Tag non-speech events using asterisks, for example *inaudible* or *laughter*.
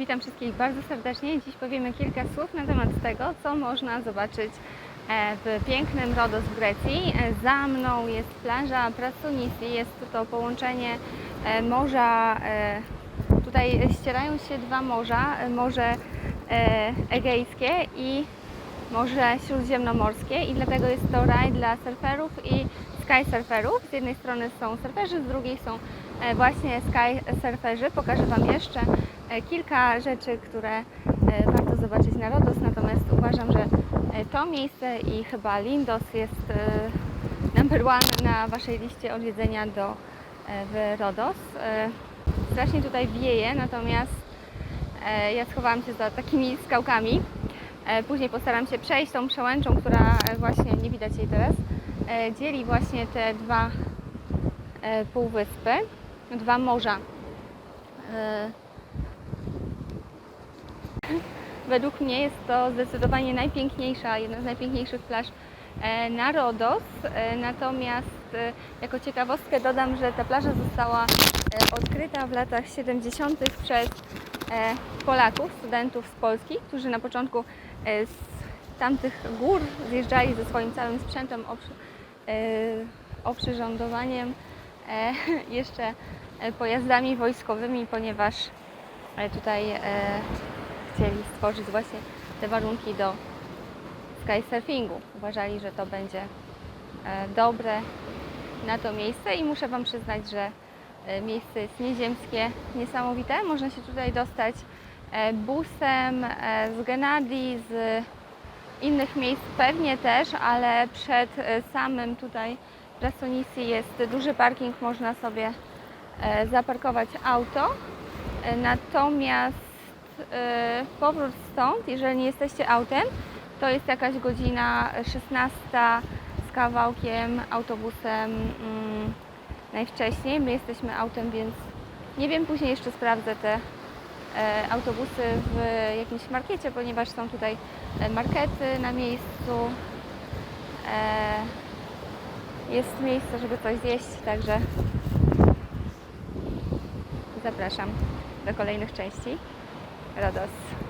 Witam wszystkich bardzo serdecznie. Dziś powiemy kilka słów na temat tego, co można zobaczyć e, w pięknym Rodos w Grecji. E, Za mną jest plaża Prasonisi, jest to połączenie e, morza, tutaj ścierają się dwa morza, Morze Egejskie i Morze Śródziemnomorskie i dlatego jest to raj dla surferów i skysurferów. Z jednej strony są surferzy, z drugiej są właśnie skysurferzy. Pokażę Wam jeszcze kilka rzeczy, które e, warto zobaczyć na Rodos, natomiast uważam, że e, to miejsce i chyba Lindos jest e, number one na Waszej liście odwiedzenia do, e, w Rodos. E, Strasznie tutaj wieje, natomiast e, ja schowałam się za takimi skałkami. E, Później postaram się przejść tą przełęczą, która e, właśnie, nie widać jej teraz, e, dzieli właśnie te dwa e, półwyspy, dwa morza. Według mnie jest to zdecydowanie najpiękniejsza, jedna z najpiękniejszych plaż e, na Rodos. E, Natomiast e, jako ciekawostkę dodam, że ta plaża została odkryta w latach 70. przez Polaków, studentów z Polski, którzy na początku z tamtych gór zjeżdżali ze swoim całym sprzętem oprzy, oprzyrządowaniem, *laughs* jeszcze pojazdami wojskowymi, ponieważ tutaj chcieli stworzyć właśnie te warunki do skysurfingu. Uważali, że to będzie e, dobre na to miejsce i muszę Wam przyznać, że e, miejsce jest nieziemskie, niesamowite. Można się tutaj dostać e, busem z Genadi, z innych miejsc pewnie też, ale przed samym tutaj Prasonisi jest duży parking, można sobie zaparkować auto. Natomiast powrót stąd, jeżeli nie jesteście autem, to jest jakaś godzina 16 z kawałkiem autobusem mm, najwcześniej. My jesteśmy autem, więc nie wiem, później jeszcze sprawdzę te e, autobusy w jakimś markecie, ponieważ są tutaj e, markety na miejscu. E, jest miejsce, żeby coś zjeść, także zapraszam do kolejnych części. Rodos.